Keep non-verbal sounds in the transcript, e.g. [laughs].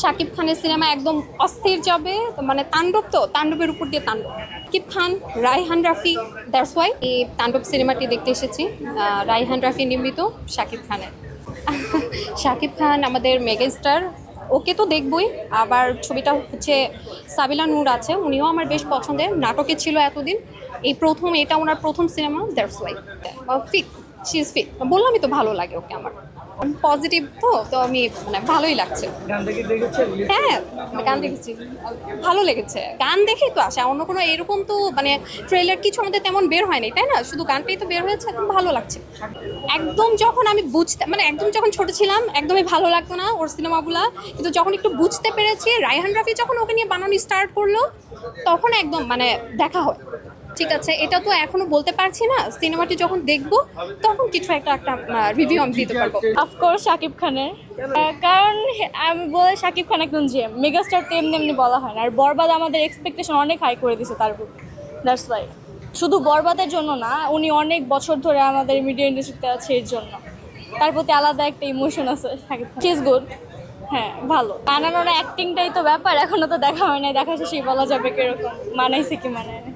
শাকিব খানের সিনেমা একদম অস্থির যাবে মানে তাণ্ডব তো, তাণ্ডবের উপর দিয়ে তাণ্ডব। শাকিব খান, রায়হান রাফি দ্যাটস ওয়াই এই তাণ্ডব সিনেমাটি দেখতে এসেছি। রায়হান রাফি নির্মিত, শাকিব খানের। [laughs] শাকিব খান আমাদের মেগাস্টার। ওকে তো দেখবই। আবার ছবিটা হচ্ছে সাবিলা নূর আছে, উনিও আমার বেশ পছন্দের। নাটকে ছিল এতদিন। এই প্রথম, এটা ওনার প্রথম cinema that's why fit she is fit বললামই তো ভালো লাগে ওকে আমার। পজিটিভ তো তো আমি মানে ভালোই লাগছে। হ্যাঁ গান দেখেছি। ভালো লেগেছে। গান দেখেই তো আসে অন্য কোনো এরকম তো মানে ট্রেলার কিছু আমাদের তেমন বের হয়নি তাই না? শুধু গানটাই তো বের হয়েছে একদম ভালো লাগছে। একদম যখন আমি বুঝতে মানে একদম যখন ছোট ছিলাম একদমই ভালো লাগতো না ওর সিনেমাগুলা। কিন্তু যখন একটু বুঝতে পেরেছি রায়হান রাফি যখন ওকে নিয়ে বানানো স্টার্ট করল তখন একদম মানে দেখা হয়। ঠিক আছে, এটা তো এখনও বলতে পারছি না, সিনেমাটি যখন দেখব, তখন কিছু একটা একটা রিভিউ আমি দিতে পারব। অফকোর্স শাকিব খানের। কারণ আমি বলে শাকিব খান একজন জেম মেগাস্টার তো এমনি এমনি বলা হয় না। আর বরবাদ আমাদের এক্সপেকটেশন অনেক হাই করে দিছে তার উপর। দ্যাটস ওয়াই শুধু বরবাদের জন্য না, উনি অনেক বছর ধরে আমাদের মিডিয়া ইন্ডাস্ট্রিতে আছে এর জন্য। তার প্রতি আলাদা একটা ইমোশন আছে শাকিব খান ইজ গুড হ্যাঁ ভালো। বানানোর অ্যাক্টিংটাই তো ব্যাপার, এখনও তো দেখা হয় না দেখা শেষেই বলা যাবে কীরকম, মানাইছে কি মানায় না।